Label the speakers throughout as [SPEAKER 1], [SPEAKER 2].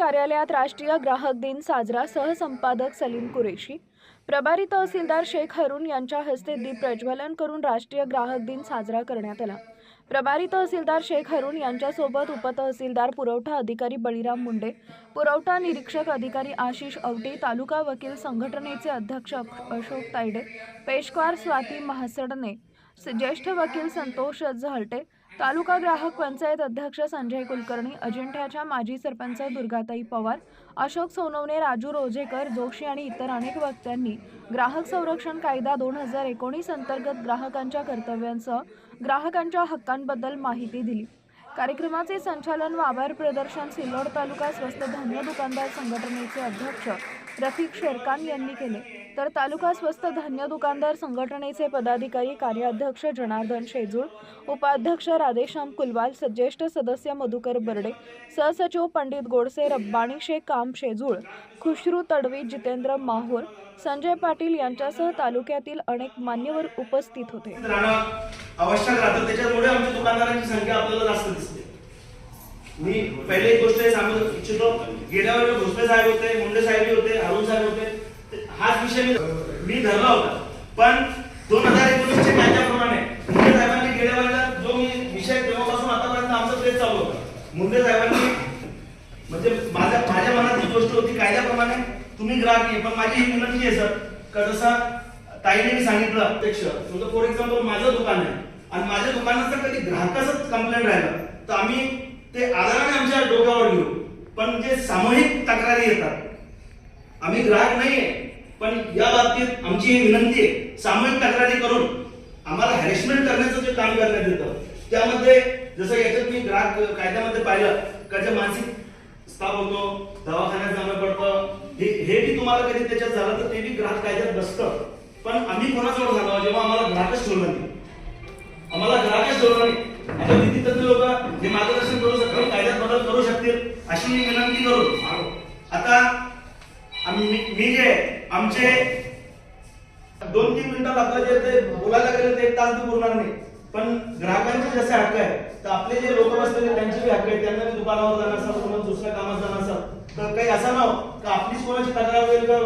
[SPEAKER 1] कार्यालयात राष्ट्रीय ग्राहक दिन साजरा सहसंपादक सलीम कुरेशी प्रभारी तहसीलदार शेख हरून यांच्या हस्ते दीप प्रज्वलन करून राष्ट्रीय ग्राहक दिन साजरा करण्यात आला. प्रभारी तहसीलदार शेख हरून यांच्यासोबत उपतहसीलदार पुरवठा अधिकारी बळीराम मुंडे पुरवठा निरीक्षक अधिकारी आशिष अवटी तालुका वकील संघटनेचे अध्यक्ष अशोक तायडे पेशकार स्वाती महासडने ज्येष्ठ वकील संतोष झहलटे तालुका ग्राहक पंचायत अध्यक्ष संजय कुलकर्णी अजिंठ्याच्या माजी सरपंच दुर्गाताई पवार अशोक सोनवणे राजू रोजेकर जोशी आणि इतर अनेक वक्त्यांनी ग्राहक संरक्षण कायदा दोन हजार एकोणीस अंतर्गत ग्राहकांच्या कर्तव्यांसह ग्राहकांच्या हक्कांबद्दल माहिती दिली. कार्यक्रमाचे संचालन व आभार प्रदर्शन सिल्लोड तालुका स्वस्त धान्य दुकानदार संघटनेचे अध्यक्ष रफिक शेरकान यांनी केले. तर तालुका स्वस्त धान्य दुकानदार संघटनेचे पदाधिकारी कार्याध्यक्ष जनार्दन शेजूळ उपाध्यक्ष राधेश्याम कुलवाल स- ज्येष्ठ सदस्य मधुकर बर्डे सहसचिव पंडित गोडसे रब्बाणी शेख काम शेजूळ खुशरू तडवी जितेंद्र माहूर संजय पाटील यांच्यासह तालुक्यातील अनेक मान्यवर उपस्थित होते.
[SPEAKER 2] आवश्यक राहतं त्याच्यामुळे आमच्या दुकानदारांची संख्या आपल्याला जास्त दिसते. मी पहिले एक गोष्ट सांगू इच्छितो. गेल्या वेळेला भोसले साहेब होते मुंडे साहेब होते अरुण साहेब होते. हाच विषय मी मी धरला होता. पण दोन हजार एकोणीसच्या कायद्याप्रमाणे मुंडे साहेबांनी गेल्या वेळेला जो मी विषय तेव्हापासून आतापर्यंत आमचं प्रेस चालू होता. मुंडे साहेबांनी म्हणजे माझ्या माझ्या मनात ही गोष्ट होती कायद्याप्रमाणे तुम्ही ग्राहक आहे पण माझी ही विनंती आहे सर का जसा ताईने मी सांगितलं अध्यक्ष समजा फॉर एक्झाम्पल माझं दुकान आहे. आणि माझ्या दुकानात जर कधी ग्राहकाचंच कंप्लेंट राहिलं तर आम्ही ते आदराने आमच्या डोक्यावर घेऊ. पण जे सामूहिक तक्रारी येतात आम्ही ग्राहक नाहीये. पण या बाबतीत आमची ही विनंती आहे सामूहिक तक्रारी करून आम्हाला हॅरेसमेंट करण्याचं जे काम करण्यात येतं त्यामध्ये जसं याच्यात मी ग्राहक कायद्यामध्ये पाहिलं का जे मानसिक स्थाप होतो दवाखान्यात जाणं पडतं हे हे बी तुम्हाला कधी त्याच्यात झालं तर ते बी ग्राहक कायद्यात बसतं. पण आम्ही कोणाजवळ झालो? जेव्हा आम्हाला ग्राहकच ठेवलं नाही. आम्हाला ग्राहकच ठेवलं नाही. आता तिथं लोक हे मार्गदर्शन म्हणजे आमचे दोन तीन मिनिटं आपलं जे ते बोलायला गेलं ते एक तास बी पुरणार नाही. पण ग्राहकांचे जसे हक्क आहे तर आपले जे लोक बसलेले त्यांचे बी हक्क आहेत. त्यांना मी दुकानावर जाणार असाल कोणाला दुसऱ्या कामात जाणार असाल तर काही असं ना का आपलीच कोणाची तक्रार होईल का?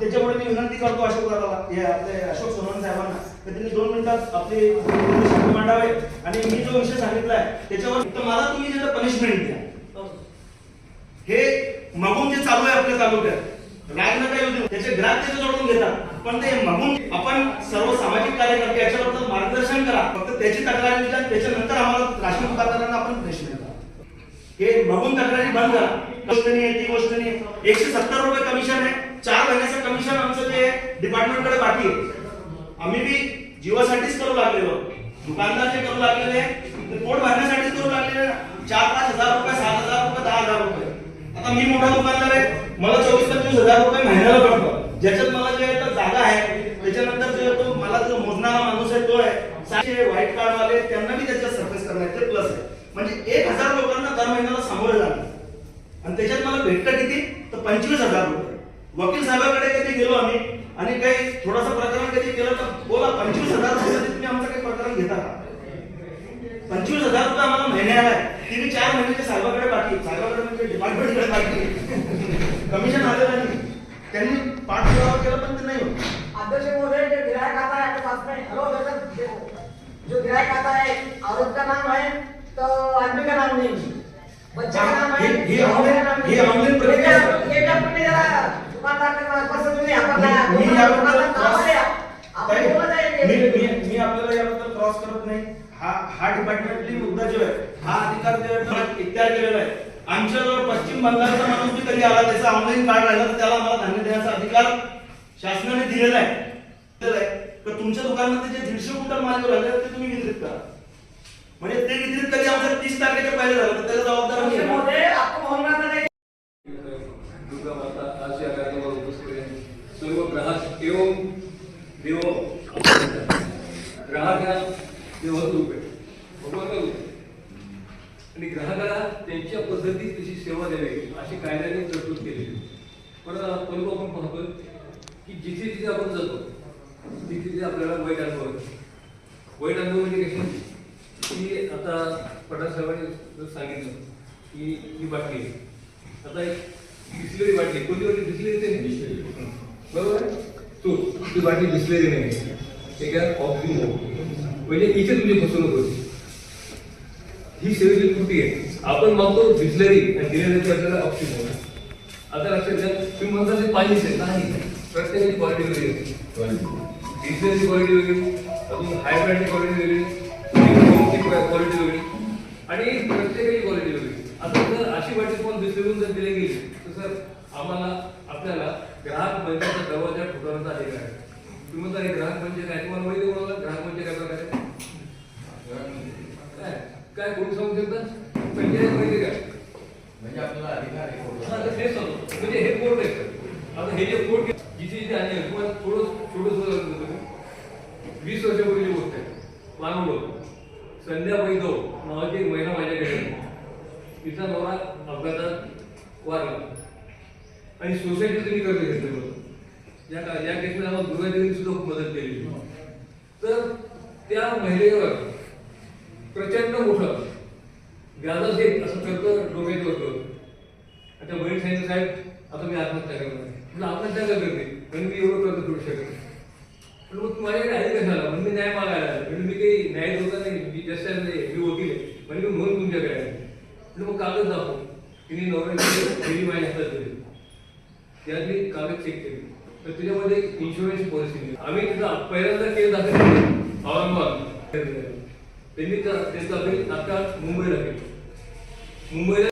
[SPEAKER 2] त्याच्यामुळे मी विनंती करतो अशोक दादाला हे आपले अशोक सोनवण साहेबांना तर त्यांनी दोन मिनिटात आपले शब्द मांडावे. आणि मी जो विषय सांगितलाय त्याच्यावर तर मला तुम्ही जे पनिशमेंट द्या. हे मागून जे चालू आहे आपल्या तालुक्यात त्याचे ग्राहक त्याचे जोडून घेतात. पण ते मागून आपण सर्व सामाजिक कार्यकर्ते याच्याबद्दल मार्गदर्शन करा. फक्त त्याची तक्रार विचार त्याच्यानंतर आम्हाला राशन दुकानदारांना आपण प्रश्न करा. हे मागून तक्रारी बंद करा. गोष्ट नाही ती गोष्ट नाही एकशे सत्तर रुपये कमिशन आहे. चार महिन्याचं कमिशन आमचं जे डिपार्टमेंटकडे बाकी आहे. आम्ही बी जीवासाठीच करू लागलेलो. दुकानदार जे करू लागलेले ते पोट भरण्यासाठीच करू लागलेले. चार पाच हजार रुपये सात हजार रुपये दहा हजार रुपये. आता मी मोठा दुकानदार आहे. हजार रुपये महिन्याला पडतो. ज्याच्यात मला जे आता जागा आहे त्याच्यानंतर जे तो मला जो मोजणारा माणूस आहे तो आहे सातशे व्हाईट कार्ड वाले त्यांना मी त्याच्यात सर्फेस करण्याचे प्लस आहे. म्हणजे एक हजार लोकांना दर महिन्याला सामोरे जाणार आणि त्याच्यात मला भेटतं किती? तर पंचवीस हजार रुपये. वकील साहेबाकडे कधी गेलो आम्ही आणि काही थोडासा प्रकरण कधी केलं तर बोला पंचवीस हजार तुम्ही आमचं काही प्रकरण घेता का? पंचवीस हजार रुपये आम्हाला महिन्याला आहे. तिने चार महिन्याच्या साहेबाकडे बाकी साहेबाकडे म्हणजे डिपार्टमेंटकडे बाकी कमिशन आलेलं नाही. त्यांनी पाठपुरावा केला पण ते नाही होत.
[SPEAKER 3] अध्यक्ष महोदय जो गिरायक आता है आपके पास में हेलो देखो जो गिरायक आता है औरत का नाम है तो आदमी का नाम नहीं. बच्चे का नाम है
[SPEAKER 2] ये- ऑनलाइन- ये
[SPEAKER 3] नहीं।
[SPEAKER 2] ऑनलाइन
[SPEAKER 3] ये
[SPEAKER 2] प्रक्रिया
[SPEAKER 3] क्या-
[SPEAKER 2] है।
[SPEAKER 3] ये क्या अपने जरा दुकानदार के पास में यहाँ पर लाया
[SPEAKER 2] मी- याबद्दल
[SPEAKER 3] का नाम
[SPEAKER 2] ताई,
[SPEAKER 3] आपण बोलत आहे
[SPEAKER 2] मी मी मी आपल्याला याबद्दल क्रॉस करत नाही. हा हा डिपार्टमेंटली मुद्दा जो आहे हा अधिकार जो आहे इख्तियार केलेला आहे. आमच्याजवळ पश्चिम बंगालचा माणूस बी कधी आला त्याचा ऑनलाईन कार्ड राहिला तर त्याला आम्हाला धान्य देण्याचा अधिकार शासनाने दिलेला आहे. तर तुमच्या दुकानामध्ये जे दीडशे क्विंटल माल राहिले ते तुम्ही वितरित करा. म्हणजे ते वितरित कधी आमचं तीस तारखेच्या पहिले झालं तर त्याला जबाबदार
[SPEAKER 4] सर्व ग्राहक एवं देव. ग्राहक हा देवाचं रूप आहे भगवंत रूप आहे आणि ग्राहकाला त्यांच्या पद्धतीत तशी सेवा द्यावी अशी कायद्याने तरतूद केलेली. पण परंतु आपण पाहतो की जिथे जिथे आपण जातो तिथे तिथे आपल्याला वाईट अनुभव येतो. वाईट अनुभव म्हणजे कसे? की आता साहेबांनी जर सांगितलं की ही बाटली आता एक बिसलेरी बाटली कोणती बाटली? बिसलेरी ते नाही. बरोबर? तो ती बाटली बिसलेरी नाही. ते काय ऑक्सिजन म्हणजे इथे तुझी फसवणूक होती. ही सेवेची त्रुटी आहे. आपण मागतो बिसलेरी आणि ते आपल्याला ऑक्सिजन आता लक्षात घ्या तुम्ही म्हणता ते पाणीच आहे नाही. प्रत्येकाची क्वालिटी वेगळी आहे डिझेलची क्वालिटी वेगळी अजून हायब्रिडची क्वालिटी वेगळी क्वालिटी वेगळी आणि प्रत्येकाची क्वालिटी वेगळी आता जर अशी वाटी तुम्हाला बिसलेरून जर दिली गेली तर सर आम्हाला आपल्याला ग्राहक मंचाचा दरवाजा ठोठावण्याचा अधिकार आहे तुम्ही म्हणता हे ग्राहक मंच काय तुम्हाला माहिती आहे मला ग्राहक मंच काय प्रकार आहे काय कोणी सांगू शकता पंचायत माहिती काय
[SPEAKER 5] म्हणजे आपल्याला अधिकार आहे
[SPEAKER 4] हा, तर तेच सांगतो. म्हणजे हे कोर्ट आहे. आता हे जे कोर्ट जिथे जिथे आणले तुम्हाला थोडं थोडं वीस वर्षापूर्वीची गोष्ट आहे. मानवलं संध्या वैदव नावाची एक महिला माझ्याकडे आली. तिचा नवरा अपघातात वारला. आणि सोसायटी तुम्ही कर्ज घेतलं होतं या केसमध्ये आम्हाला दुर्गादेवीने सुद्धा खूप मदत केली. तर त्या महिलेवर प्रचंड मोठं व्याजाच एक असं करतं डोक्यात होतं आता बहीण सांगितलं साहेब आता मी आत्महत्या करणार आहे. म्हणलं आत्महत्या का करते मी एवढं कर्ज करू शकत पण मग माझ्याकडे आहे कशाला? म्हणून मी न्याय मागायला म्हणून मी काही न्याय होता नाही. मी जस्ट मी वकील आहे. म्हणजे मी म्हणून तुमच्याकडे आहे म्हणजे मग कागद दाखव. तिने नवऱ्याने गेली माझ्या हातात दिली. त्यातली कागद चेक केली. तर त्याच्यामध्ये इन्शुरन्स पॉलिसी आम्ही तिथं पहिल्यांदा केस दाखल केली. औरंगाबाद. त्यांनी त्यांचा अपील तात्काळ मुंबईला केलं मुंबईला